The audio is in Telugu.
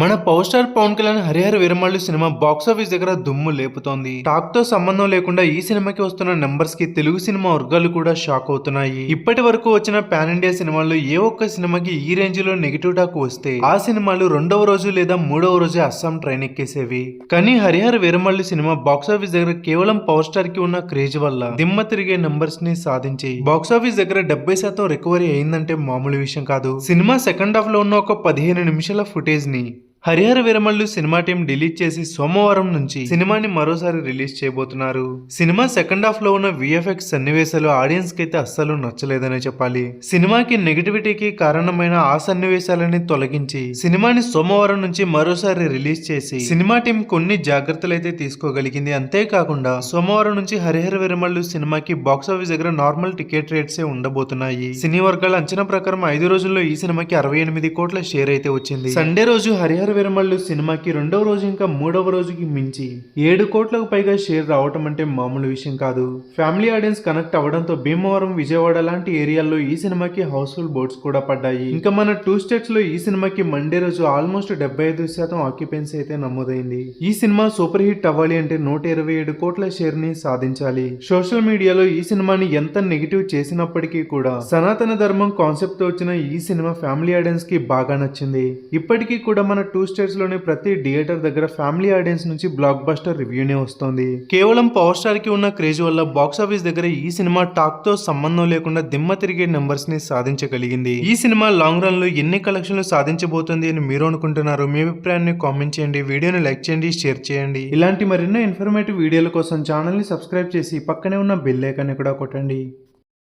మన power star Pawan Kalyan Harihara Veeramallu cinema box office దగ్గర దుమ్ము లేపుతోంది. టాక్తో సంబంధం లేకుండా ఈ సినిమాకి వస్తున్న నెంబర్స్కి తెలుగు సినిమా వర్గాలు కూడా షాక్ అవుతున్నాయి. ఇప్పటి వరకు వచ్చిన పాన్ ఇండియా సినిమాల్లో ఏ ఒక్క సినిమాకి ఈ రేంజ్లో నెగిటివ్ టాక్ వస్తే ఆ సినిమాలు రెండవ రోజు లేదా మూడవ రోజే అస్సాం ట్రైన్ ఎక్కేసేవి. కానీ Harihara Veeramallu cinema box office దగ్గర కేవలం పవర్ స్టార్కి ఉన్న క్రేజ్ వల్ల దిమ్మ తిరిగే నెంబర్స్ని సాధించి బాక్స్ ఆఫీస్ దగ్గర డెబ్బై శాతం రికవరీ అయిందంటే మామూలు విషయం కాదు. సినిమా సెకండ్ హాఫ్లో ఉన్న ఒక పదిహేను నిమిషాల ఫుటేజ్ని Harihara Veeramallu cinema team delete చేసి సోమవారం నుంచి సినిమాని మరోసారి రిలీజ్ చేయబోతున్నారు. సినిమా సెకండ్ హాఫ్లో ఉన్న విఎఫ్ఎక్స్ సన్నివేశాలు ఆడియన్స్కి అయితే అస్సలు నచ్చలేదనే చెప్పాలి. సినిమాకి నెగిటివిటీకి కారణమైన ఆ సన్నివేశాలని తొలగించి సినిమాని సోమవారం నుంచి మరోసారి రిలీజ్ చేసి సినిమా టీం కొన్ని జాగ్రత్తలు అయితే తీసుకోగలిగింది. అంతేకాకుండా సోమవారం నుంచి హరిహర విరమల్లు సినిమాకి బాక్స్ ఆఫీస్ దగ్గర నార్మల్ టికెట్ రేట్సే ఉండబోతున్నాయి. సినీ వర్గాల అంచనా ప్రకారం ఐదు రోజుల్లో ఈ సినిమాకి అరవై ఎనిమిది కోట్ల షేర్ అయితే వచ్చింది. సండే రోజు హరిహర విరమళ్ళు సినిమాకి రెండవ రోజు ఇంకా మూడవ రోజుకి మించి ఏడు కోట్లకు పైగా షేర్ రావటం అంటే మామూలు విషయం కాదు. ఫ్యామిలీ ఆడియన్స్ కనెక్ట్ అవ్వడంతో భీమవరం విజయవాడ లాంటి ఏరియాల్లో ఈ సినిమాకి హౌస్ఫుల్ బోర్డ్స్ కూడా పడ్డాయి. ఇంకా మన టూ స్టేట్స్లో ఈ సినిమాకి మండే రోజు ఆల్మోస్ట్ డెబ్బై ఐదు శాతం ఆక్యుపెన్సీ అయితే నమోదైంది. ఈ సినిమా సూపర్ హిట్ అవ్వాలి అంటే నూట ఇరవై ఏడు కోట్ల షేర్ని సాధించాలి. సోషల్ మీడియాలో ఈ సినిమాని ఎంత నెగిటివ్ చేసినప్పటికీ కూడా సనాతన ధర్మం కాన్సెప్ట్తో వచ్చిన ఈ సినిమా ఫ్యామిలీ ఆడియన్స్కి బాగా నచ్చింది. ఇప్పటికీ కూడా మన టూ స్టేట్స్లోని ప్రతి థియేటర్ దగ్గర ఫ్యామిలీ ఆడియన్స్ నుంచి బ్లాక్ బస్టర్ రివ్యూనే వస్తుంది. కేవలం పవర్ స్టార్కి ఉన్న క్రేజ్ వల్ల బాక్స్ ఆఫీస్ దగ్గర ఈ సినిమా టాక్తో సంబంధం లేకుండా దిమ్మ తిరిగే నెంబర్స్ని సాధించగలిగింది. ఈ సినిమా లాంగ్ రన్లో ఎన్ని కలెక్షన్లు సాధించబోతుంది అని మీరు అనుకుంటున్నారు మీ అభిప్రాయాన్ని కామెంట్ చేయండి. వీడియోని లైక్ చేయండి షేర్ చేయండి. ఇలాంటి మరెన్నో ఇన్ఫర్మేటివ్ వీడియోల కోసం ఛానల్ని సబ్స్క్రైబ్ చేసి పక్కనే ఉన్న బెల్ ఐకాన్ని కూడా కొట్టండి.